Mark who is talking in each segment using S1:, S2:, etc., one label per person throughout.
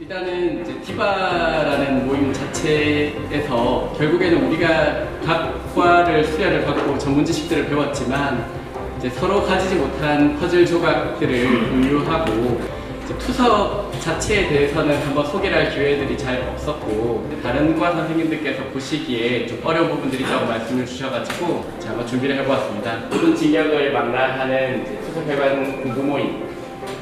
S1: 일단은 이제 디바라는 모임 자체에서 결국에는 우리가 각 과를 수련을 받고 전문 지식들을 배웠지만 이제 서로 가지지 못한 퍼즐 조각들을 공유하고 투석 자체에 대해서는 한번 소개를 할 기회들이 잘 없었고 다른 과 선생님들께서 보시기에 좀 어려운 부분들이 있다고 말씀을 주셔가지고 제가 한번 준비를 해보았습니다. 모든 진역을 망라하는 이제 투석 결과는 공부 모임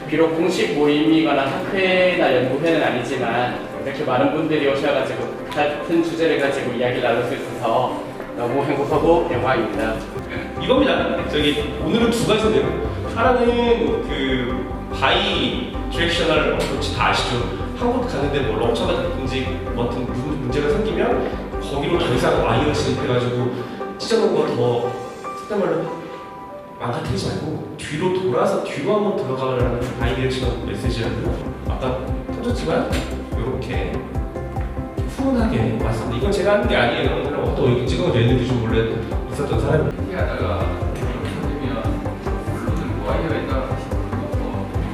S1: 비록 공식 모임이거나 학회나 연구회는 아니지만 이렇게 많은 분들이 오셔가지고 같은 주제를 가지고 이야기를 나눌 수 있어서 너무 행복하고 영광입니다.
S2: 이겁니다. 저기 오늘은 두 가지인데요. 하나는 그 바이 디렉셔널 어프로치 다 아시죠? 한국 가는데 뭐 럭처가든지 뭐 어떤 문제가 생기면 거기로 더 이상 와이어 진입해가지고 찢어놓은 거더 속된 말로 망가뜨리지 말고 뒤로 돌아서 뒤로 한번 들어가라는 바이 디렉셔널 메시지라고 아까 터졌지만 이렇게 훈훈하게 왔습니다. 이건 제가 하는 게 아니에요. 그냥 어떤 여기 찍어 냈는지 좀 몰래 있었던 사람이
S3: 하다가 찾으면 물론은 와이어에 따라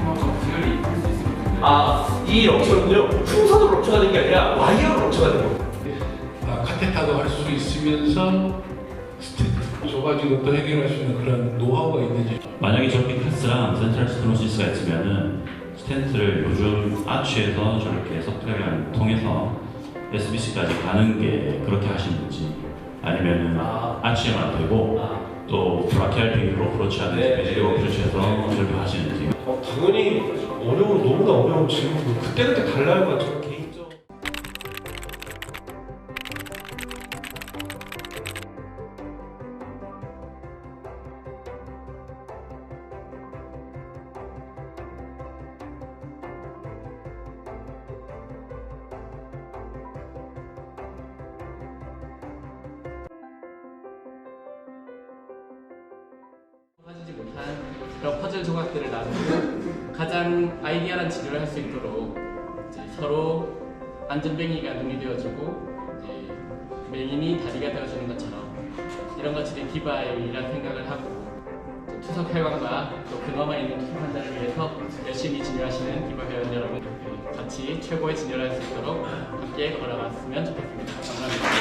S3: 뭐 분열이 있을 수 있습니다.
S2: 아, 이 럭처는요, 풍선으로 럭처가 된 게 아니라 와이어로 럭처가 된 거예요.
S4: 아, 카테타도 할 수 있으면서 가지고 또 해결할 수 있는 그런 노하우가 있는지
S5: 만약에 저렇게 패스랑 센트럴 스테노시스가 있으면은 스텐트를 요즘 아치에서 저렇게 석회를 통해서 SBC까지 가는 게 그렇게 하시는지 아니면은
S2: 아.
S5: 아치에만 되고
S2: 아,
S5: 또 브라키알 핑으로 어프로치 하는지
S2: 네,
S5: 베지로
S2: 네,
S5: 어프로치해서
S2: 네.
S5: 저렇게 하시는지
S2: 어, 당연히 어려운, 너무나 어려운 질문도 그때그때 달라요, 저개
S1: 가지지 못한 그런 퍼즐 조각들을 나누고 가장 아이디어한 치료를 할 수 있도록 서로 안전뱅이가 눈이 되어주고 맹인이 다리가 되어주는 것처럼 이런 것들이 디바이라는 생각을 하고 또 투석 활광과 또 근엄한 있는 투석 환자를 위해서 열심히 진료하시는 디바 회원 여러분 같이 최고의 진료를 할 수 있도록 함께 걸어갔으면 좋겠습니다. 감사합니다.